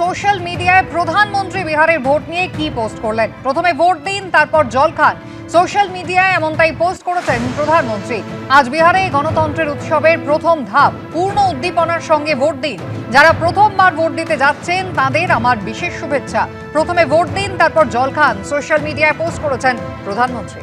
Social মিডিয়ায় প্রধানমন্ত্রী বিহারের ভোট নিয়ে কি পোস্ট করলেন? প্রথমে ভোট দিন, তারপর জল খান। সোশ্যাল মিডিয়ায় এমনটাই পোস্ট করেছেন প্রধানমন্ত্রী। আজ বিহারে গণতন্ত্রের উৎসবের প্রথম ধাপ, পূর্ণ উদ্দীপনার সঙ্গে ভোট দিন। যারা প্রথমবার ভোট দিতে যাচ্ছেন, তাদের আমার বিশেষ শুভেচ্ছা। প্রথমে ভোট দিন, তারপর জল খান, সোশ্যাল মিডিয়ায় পোস্ট করেছেন প্রধানমন্ত্রী।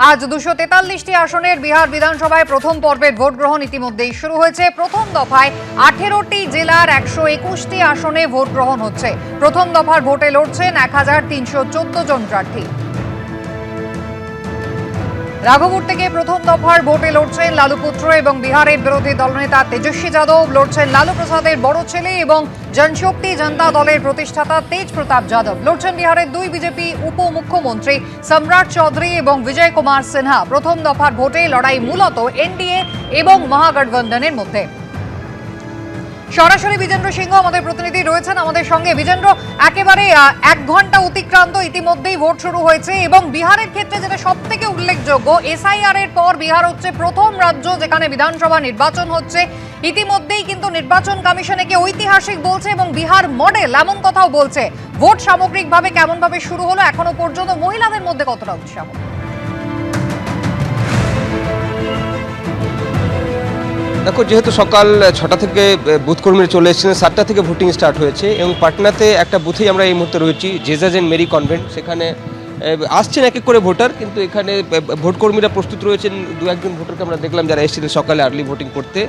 আজ দুশো তেতাল্লিশটি আসনের বিহার বিধানসভায় প্রথম পর্বের ভোট গ্রহণ ইতিমধ্যেই শুরু হয়েছে। প্রথম দফায় আঠেরোটি জেলার একশো একুশটি আসনে ভোট গ্রহণ হচ্ছে। প্রথম দফার ভোটে লড়ছেন এক হাজার তিনশো চোদ্দ জন প্রার্থী। রাঘবপুর থেকে প্রথম দফার ভোটে লড়ছেন লালু পুত্র এবং বিহারের বিরোধী দলনেতা তেজস্বী যাদব। লড়ছেন লালু প্রসাদের বড় ছেলে এবং জনশক্তি জনতা দলের প্রতিষ্ঠাতা তেজ প্রতাপ যাদব। লড়ছেন বিহারের দুই বিজেপি উপমুখ্যমন্ত্রী সম্রাট চৌধুরী এবং বিজয় কুমার সিনহা। প্রথম দফার ভোটে লড়াই মূলত এনডিএ এবং মহাগঠবন্ধনের মধ্যে। সরাসরি বিজেন্দ্র সিংহ আমাদের প্রতিনিধি রয়েছেন আমাদের সঙ্গে। বিজেন্দ্র একেবারে এক ঘণ্টা অতিক্রান্ত ইতিমধ্যেই ভোট শুরু হয়েছে এবং বিহারের ক্ষেত্রে যেটা সব থেকে উল্লেখযোগ্য এসআইআর এর পর বিহার হচ্ছে প্রথম রাজ্য যেখানে বিধানসভা নির্বাচন হচ্ছে। ইতিমধ্যেই কিন্তু নির্বাচন কমিশন একে ঐতিহাসিক বলছে এবং বিহার মডেল এমন কথাও বলছে। ভোট সামগ্রিকভাবে কেমন ভাবে শুরু হলো এখনও পর্যন্ত মহিলাদের মধ্যে কতটা উৎসাহ? দেখো, যেহেতু সকাল ছটা থেকে বুথ কর্মীরা চলে এসেছেন, সাতটা থেকে ভোটিং স্টার্ট হয়েছে এবং পাটনাতে একটা বুথেই আমরা এই মুহূর্তে রয়েছি, জেজাজ এন্ড মেরি কনভেন্ট। সেখানে আসছেন এক এক করে ভোটার, কিন্তু এখানে ভোট কর্মীরা প্রস্তুত রয়েছেন। দু একজন ভোটারকে আমরা দেখলাম যারা এসেছিলেন সকালে আর্লি ভোটিং করতে।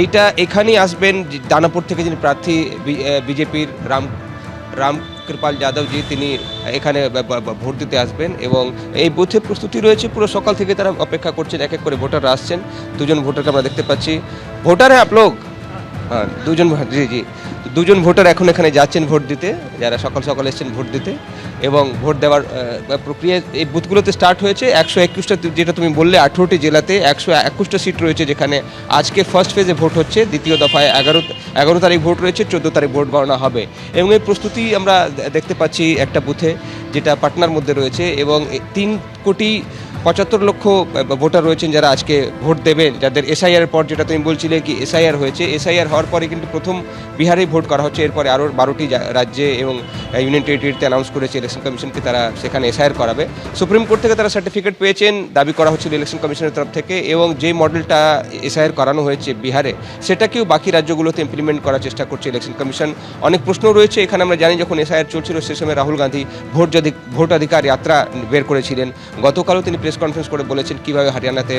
এইটা এখানেই আসবেন দানাপুর থেকে যিনি প্রার্থী বিজেপির রাম রাম কৃপাল যাদবজি তিনি এখানে ভোট দিতে আসবেন এবং এই বুথে প্রস্তুতি রয়েছে। পুরো সকাল থেকে তারা অপেক্ষা করছেন, এক এক করে ভোটাররা আসছেন। দুজন ভোটারকে আমরা দেখতে পাচ্ছি। ভোটার হ্যাঁ আপ লোক হ্যাঁ দুজন জি জি। দুজন ভোটার এখন এখানে যাচ্ছেন ভোট দিতে, যারা সকাল সকাল এসেছেন ভোট দিতে, এবং ভোট দেওয়ার প্রক্রিয়া, এই বুথগুলোতে স্টার্ট হয়েছে একশো একুশটা, যেটা তুমি বললে আঠেরোটি জেলাতে একশো একুশটা সিট রয়েছে যেখানে আজকে ফার্স্ট ফেজে ভোট হচ্ছে, দ্বিতীয় দফায় এগারো এগারো তারিখ ভোট রয়েছে, চোদ্দ তারিখ ভোট গণনা হবে। এবং এই প্রস্তুতি আমরা দেখতে পাচ্ছি একটা বুথে, যেটা পাটনার মধ্যে রয়েছে, এবং তিন কোটি পঁচাত্তর লক্ষ ভোটার রয়েছেন যারা আজকে ভোট দেবেন, যাদের এসআইআর পর যেটা তুমি বলছিলে কি এসআইআর হয়েছে এসআইআর হওয়ার পরে কিন্তু প্রথম বিহারেই ভোট করা হচ্ছে, এরপরে আরও বারোটি রাজ্যে এবং ইউনিয়ন টেরিটরিতে অ্যানাউন্স করেছে ইলেকশন কমিশনকে তারা সেখানে এসআইআর করাবে। সুপ্রিম কোর্ট থেকে তারা সার্টিফিকেট পেয়েছেন, দাবি করা হচ্ছিল ইলেকশন কমিশনের তরফ থেকে এবং যে মডেলটা এসআইআর করানো হয়েছে বিহারে সেটাকেও বাকি রাজ্যগুলোতে ইমপ্লিমেন্ট করার চেষ্টা করছে ইলেকশন কমিশন অনেক প্রশ্ন রয়েছে, এখানে আমরা জানি যখন এসআইআর চলছিল, সে সময় রাহুল গান্ধী ভোট যদি ভোটাধিকার যাত্রা বের করেছিলেন, গতকালও তিনি প্রেস কনফারেন্স করে বলেছেন কীভাবে হরিয়ানাতে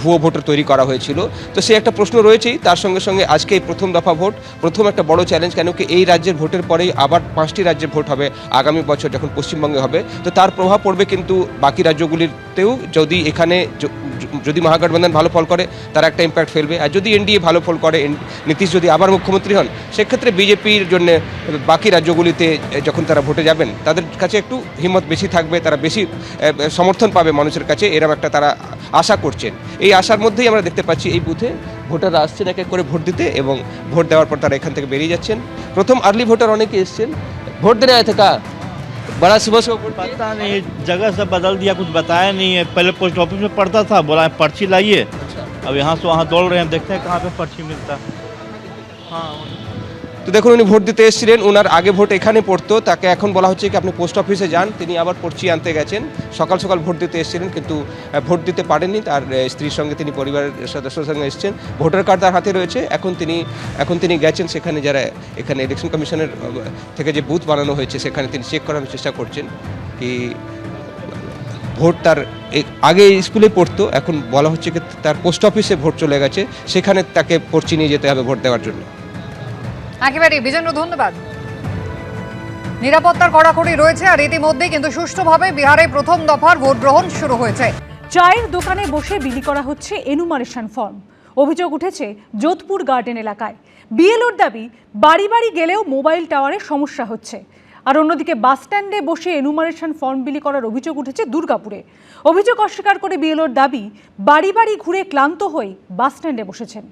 ভুয়ো ভোটার তৈরি করা হয়েছিল। তো সে একটা প্রশ্ন রয়েছেই, তার সঙ্গে সঙ্গে আজকে এই প্রথম দফা ভোট, প্রথম একটা বড় চ্যালেঞ্জ কেন কি এই রাজ্যের ভোটের পরেই আবার পাঁচটি রাজ্যের ভোট হবে আগামী বছর যখন পশ্চিমবঙ্গে হবে। তো তার প্রভাব পড়বে কিন্তু বাকি রাজ্যগুলিতেও, যদি এখানে যদি মহাগঠবন্ধন ভালো ফল করে, তারা একটা ইম্প্যাক্ট ফেলবে। আর যদি এনডিএ ভালো ফল করে নীতিশ যদি আবার মুখ্যমন্ত্রী হন, সেক্ষেত্রে বিজেপির জন্য বাকি রাজ্যগুলিতে যখন তারা ভোটে যাবেন, তাদের কাছে একটু হিম্মত বেশি থাকবে, তারা বেশি সমর্থন পাবে মানুষের কাছে এরকম একটা তারা আশা করছেন এই আশার মধ্যেই আমরা দেখতে পাচ্ছি এই বুথে ভোটাররা আসছেন এক এক করে ভোট দিতে এবং ভোট দেওয়ার পর তারা এখান থেকে বেরিয়ে যাচ্ছেন প্রথম আর্লি ভোটার অনেকে এসছেন ভোট দিনে আয় থাকা बड़ा सुबह सुबह वोट दिए? पता नहीं जगह सब बदल दिया कुछ बताया नहीं है पहले पोस्ट ऑफिस में पढ़ता था बोला है पर्ची लाइए अब यहाँ से वहाँ दौड़ रहे हैं देखते हैं कहाँ पे पर्ची मिलता है हाँ তো দেখুন, উনি ভোট দিতে এসেছিলেন। ওনার আগে ভোট এখানে পড়তো। তাকে এখন বলা হচ্ছে কি, আপনি পোস্ট অফিসে যান। তিনি আবার পর্চি আনতে গেছেন। সকাল সকাল ভোট দিতে এসেছিলেন, কিন্তু ভোট দিতে পারেননি। তার স্ত্রীর সঙ্গে তিনি পরিবারের সদস্যের সঙ্গে এসেছেন। ভোটার কার্ড তার হাতে রয়েছে। এখন তিনি এখন তিনি গেছেন সেখানে যারা, এখানে ইলেকশন কমিশনের থেকে যে বুথ বানানো হয়েছে, সেখানে তিনি চেক করার চেষ্টা করছেন কি, ভোট তার আগে স্কুলে পড়তো। এখন বলা হচ্ছে কি, তার পোস্ট অফিসে ভোট চলে গেছে। সেখানে তাকে পর্চি নিয়ে যেতে হবে ভোট দেওয়ার জন্য। একেবারে বিজেন্দ্র, ধন্যবাদ। নিরাপত্তার কড়াকড়ি রয়েছে আর ইতিমধ্যেই কিন্তু সুষ্ঠুভাবে বিহারে প্রথম দফার ভোট গ্রহণ শুরু হয়েছে। চায়ের দোকানে বসে বিলি করা হচ্ছে এনুমারেশন ফর্ম। অভিযোগ উঠেছে যোধপুর গার্ডেন এলাকায়। বিএলওর দাবি, বাড়ি বাড়ি গেলেও মোবাইল টাওয়ারে সমস্যা হচ্ছে। আর অন্যদিকে, বাস স্ট্যান্ডে বসে এনুমারেশন ফর্ম বিলি করার অভিযোগ উঠেছে দুর্গাপুরে। অভিযোগ অস্বীকার করে বিএলওর দাবি, বাড়ি বাড়ি ঘুরে ক্লান্ত হয়ে বাস স্ট্যান্ডে বসেছেন।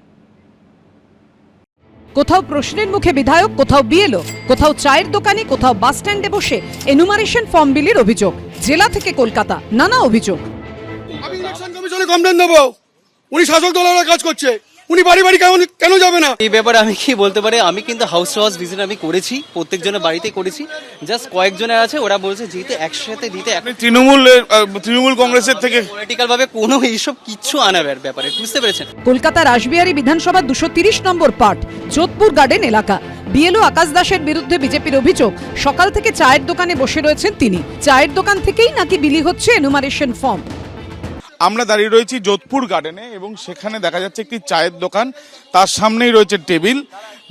কোথাও প্রশ্নের মুখে বিধায়ক, কোথাও বিএলও, কোথাও চায়ের দোকানে, কোথাও বাস স্ট্যান্ডে বসে এনুমারেশন ফর্ম বিলির অভিযোগ। জেলা থেকে কলকাতা, নানা অভিযোগ। আমি ইলেকশন কমিশনে কমপ্লেন দেবো। উনি শাসক দলের কাজ করছে। উনি বাড়ি বাড়ি কেন কেন যাবে না? এই ব্যাপারে আমি কি বলতে পারি? আমি কিন্তু হাউস টু হাউস ভিজিট আমি করেছি প্রত্যেকজনের বাড়িতে করেছি। জাস্ট কয়েকজনের আছে ওরা বলছে যেহেতু একসাথে দিতে তৃণমূল তৃণমূল কংগ্রেসের থেকে পলিটিক্যাল ভাবে কোনো এইসব কিচ্ছু আনাবার ব্যাপারে বুঝতে পেরেছেন? কলকাতা রাসবিহারী বিধানসভা দুশো তিরিশ নম্বর পার্ট যোধপুর গার্ডেন এলাকা। বিএলও আকাশ দাসের বিরুদ্ধে বিজেপির অভিযোগ সকাল থেকে চায়ের দোকানে বসে রয়েছেন তিনি। চায়ের দোকান থেকেই নাকি বিলি হচ্ছে এনুমারেশন ফর্ম আমরা দাঁড়িয়ে রয়েছি যোধপুর গার্ডেনে এবং সেখানে দেখা যাচ্ছে একটি চায়ের দোকান। তার সামনেই রয়েছে টেবিল,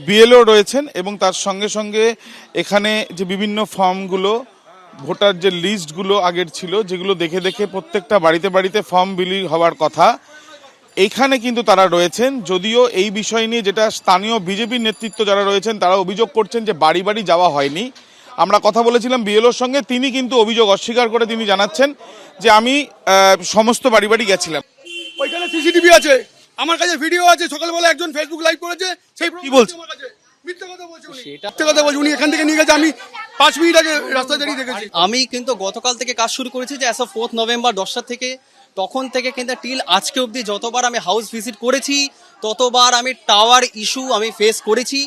বিএলও রয়েছেন এবং তার সঙ্গে সঙ্গে এখানে যে বিভিন্ন ফর্মগুলো, ভোটার যে লিস্টগুলো আগের ছিল, যেগুলো দেখে দেখে প্রত্যেকটা বাড়িতে বাড়িতে ফর্ম বিলি হওয়ার কথা এইখানে কিন্তু তারা রয়েছেন। যদিও এই বিষয় নিয়ে যেটা স্থানীয় বিজেপির নেতৃত্ব যারা রয়েছেন, তারা অভিযোগ করছেন যে বাড়ি বাড়ি যাওয়া হয়নি। আমরা কথা বলেছিলাম বিএলওর সঙ্গে তিনি কিন্তু অভিযোগ অস্বীকার করে তিনি জানাচ্ছেন যে আমি সমস্ত বাড়ি বাড়ি গেছিলাম। ওইখানে সিসিটিভি আছে আমার কাছে ভিডিও আছে সকালবেলা একজন ফেসবুক লাইভ করেছে সেই কি বলছে? মিথ্যে কথা বলছে উনি। মিথ্যে কথা বলছে উনি এখান থেকে নিয়ে গেছে আমি পাঁচ মিনিট আগে রাস্তা আমি কিন্তু গতকাল থেকে কাজ শুরু করেছি যে অফ ফোর্থ নভেম্বর দশটা থেকে তখন থেকে কিন্তু টিল আজকে অবধি যতবার আমি হাউস ভিজিট করেছি ততবার আমি টাওয়ার ইস্যু আমি ফেস করেছি।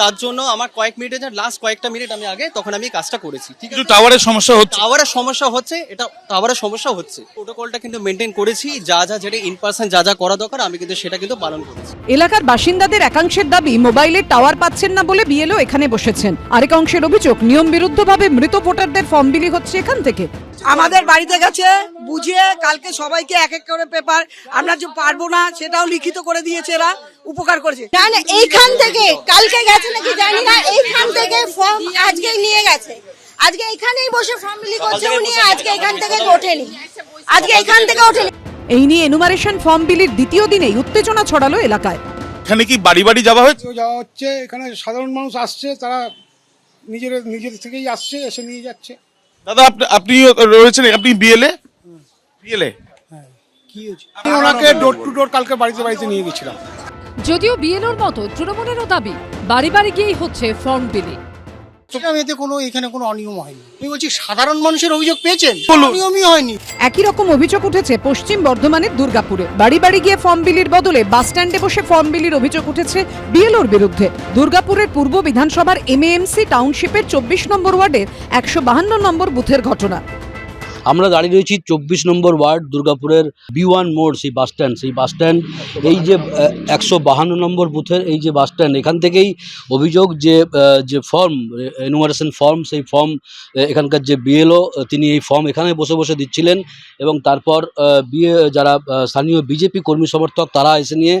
তার জন্য আমার কয়েক মিনিটের লাস্ট কয়েকটা মিনিট আমি আগে তখন আমি কাজটা করেছি ঠিক আছে? টাওয়ারের সমস্যা হচ্ছে। টাওয়ারের সমস্যা হচ্ছে এটা টাওয়ারের সমস্যা হচ্ছে। প্রোটোকলটা কিন্তু মেনটেন করেছি যা যা যেটা ইন পার্সন যা যা করা দরকার আমি কিন্তু সেটা কিন্তু পালন করেছি। এলাকার বাসিন্দাদের একাংশের দাবি মোবাইলের টাওয়ার পাচ্ছেন না বলে বিএলও এখানে বসেছেন। আরেক অংশের অভিযোগ নিয়ম বিরুদ্ধভাবে মৃত ভোটারদের ফর্ম বিলি হচ্ছে এখান থেকে। আমাদের বাড়িতে গেছে বুঝিয়ে কালকে সবাইকে এক এক করে পেপার আমরা যে পারব না সেটাও লিখিত করে দিয়েছে এরা উপকার করেছে। না না এইখান থেকে কালকে গেছে নাকি জানি না এইখান থেকে ফর্ম আজকে নিয়ে গেছে। আজকে এখানেই বসে ফর্ম বিলি করছে উনি আজকে এখান থেকে ওঠেনি। আজকে এখান থেকে ওঠেনি। এই নিয়ে এনুমারেশন ফর্ম বিলির দ্বিতীয় দিনেই উত্তেজনা ছড়ালো এলাকায়। এখানে কি বাড়ি বাড়ি যাওয়া হয়েছে? যাওয়া হচ্ছে এখানে সাধারণ মানুষ আসছে তারা নিজের নিজের থেকেই আসছে এসে নিয়ে যাচ্ছে। দাদা আপনি আপনি রয়েছেন আপনি বিএলএ বিএলএ আমি ওনাকে ডোর টু ডোর কালকে বাড়িতে বাড়িতে নিয়ে গেছিলাম। যদিও বিএলওর মতো তৃণমূলেরও দাবি বাড়ি বাড়ি গিয়েই হচ্ছে ফর্ম বিলি সেখানে এতে কোনো এখানে কোনো অনিয়ম হয়নি। আমি বলছি সাধারণ মানুষের অভিযোগ পেয়েছেন? অনিয়মই হয়নি। একই রকম অভিযোগ উঠেছে পশ্চিম বর্ধমানের দুর্গাপুরে। বাড়ি বাড়ি গিয়ে ফর্ম বিলির বদলে বাস স্ট্যান্ডে বসে ফর্ম বিলির অভিযোগ উঠেছে বিএলওর বিরুদ্ধে। দুর্গাপুরের পূর্ব বিধানসভার এমএএমসি টাউনশিপের চব্বিশ নম্বর ওয়ার্ডের একশো বাহান্ন নম্বর বুথের ঘটনা। আমরা দাঁড়িয়ে রয়েছি চব্বিশ নম্বর ওয়ার্ড দুর্গাপুরের বি ওয়ান মোড়, সেই বাস স্ট্যান্ড। সেই বাস স্ট্যান্ড, এই যে একশো বাহান্ন নম্বর বুথের এই যে বাস স্ট্যান্ড, এখান থেকেই অভিযোগ যে যে ফর্ম এনুমারেশন ফর্ম সেই ফর্ম এখানকার যে বিএলও তিনি এই ফর্ম এখানে বসে বসে দিচ্ছিলেন এবং তারপর বিএ যারা স্থানীয় বিজেপি কর্মী সমর্থক, তারা এসে নিয়ে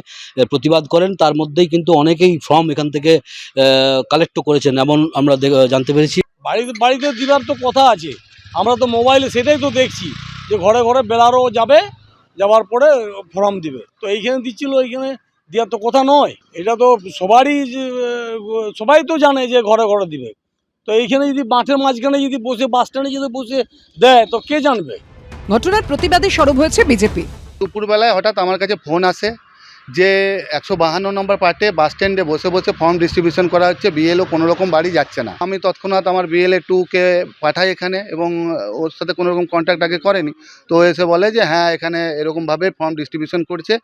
প্রতিবাদ করেন। তার মধ্যেই কিন্তু অনেকেই ফর্ম এখান থেকে কালেক্ট করেছেন, এমন আমরা জানতে পেরেছি। বাড়িতে বাড়িতে দিবার তো কথা আছে। আমরা তো মোবাইলে সেটাই তো দেখছি যে ঘরে ঘরে বেড়ারও যাবে যাওয়ার পরে ফর্ম দিবে। তো এইখানে দিচ্ছিল এইখানে দেওয়ার তো কথা নয়। এটা তো সবারই সবাই তো জানে যে ঘরে ঘরে দিবে। তো এইখানে যদি মাঠের মাঝখানে যদি বসে বাস স্ট্যান্ডে যদি বসে দেয় তো কে জানবে? ঘটনার প্রতিবাদে সরব হয়েছে বিজেপি। দুপুরবেলায় হঠাৎ আমার কাছে ফোন আসে যে একশো বাহান্ন নম্বর পার্টে বাস স্ট্যান্ডে বসে বসে ফর্ম ডিস্ট্রিবিউশন করা হচ্ছে বিএলও কোনো রকম বাড়ি যাচ্ছে না। আমি তৎক্ষণাৎ আমার বিএলএ টুকে পাঠাই এখানে এবং ওর সাথে কোনো রকম কন্ট্যাক্ট আগে করেনি। তো এসে বলে যে হ্যাঁ এখানে এরকমভাবে ফর্ম ডিস্ট্রিবিউশন করছে।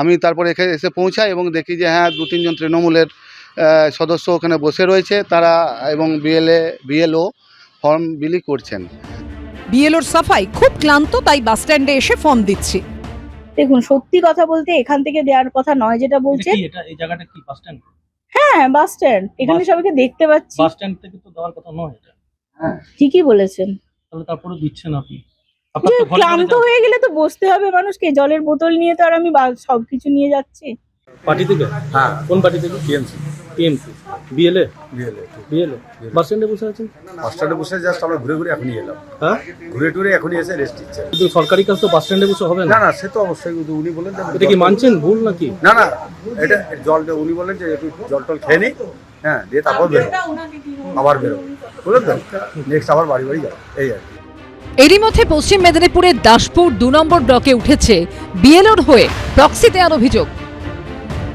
আমি তারপর এখানে এসে পৌঁছাই এবং দেখি যে হ্যাঁ দু তিনজন তৃণমূলের সদস্য ওখানে বসে রয়েছে। তারা এবং বিএলএ বিএলও ফর্ম বিলি করছেন। বিএলওর সাফাই খুব ক্লান্ত, তাই বাস স্ট্যান্ডে এসে ফর্ম দিচ্ছি। দেখুন সত্যি কথা বলতে এখান থেকে দেওয়ার কথা নয় যেটা বলছে এটা এই জায়গাটা কি বাস স্ট্যান্ড হ্যাঁ বাস স্ট্যান্ড এখানে সবাইকে দেখতে পাচ্ছি। স্ট্যান্ড থেকে তো দেওয়ার কথা নয় এটা। ঠিকই বলেছেন। তাহলে তারপরে দিচ্ছেন আপনি। ক্লান্ত হয়ে গেলে তো বসতে হবে মানুষকে। জলের বোতল নিয়ে তো আর আমি বা- সবকিছু নিয়ে যাচ্ছি। পার্টি থেকে? হ্যাঁ। কোন পার্টি থেকে? TMC. TMC. BLA BLA BLA bus স্ট্যান্ডে বসে আছেন? বাস স্ট্যান্ডে বসে জাস্ট আমরা ঘুরে ঘুরে এখনই এলাম। হ্যাঁ? ঘুরে টুরে এখনই এসে রেস্ট দিচ্ছে কিন্তু সরকারি কাজ তো বাস স্ট্যান্ডে বসে হবে না। না সে তো অবশ্যই উনি বলেন এটা কি মানছেন ভুল নাকি? না না এটা জল উনি বলেন যে একটু জল টল খেয়ে নিই হ্যাঁ দিয়ে তারপর বেরো। আবার বেরো। বুঝলেন তো? নেক্সট আবার বাড়ি বাড়ি যাব। এই আর কি। এরই মধ্যে পশ্চিম মেদিনীপুরের দাসপুর দু নম্বর ব্লকে উঠেছে বিএলওর হয়ে প্রক্সি দেওয়ার অভিযোগ।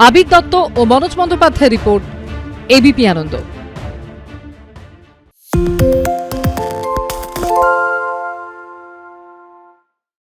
আবির দত্ত ও মনোজ বন্দ্যোপাধ্যায়ের রিপোর্ট। এবিপি আনন্দ।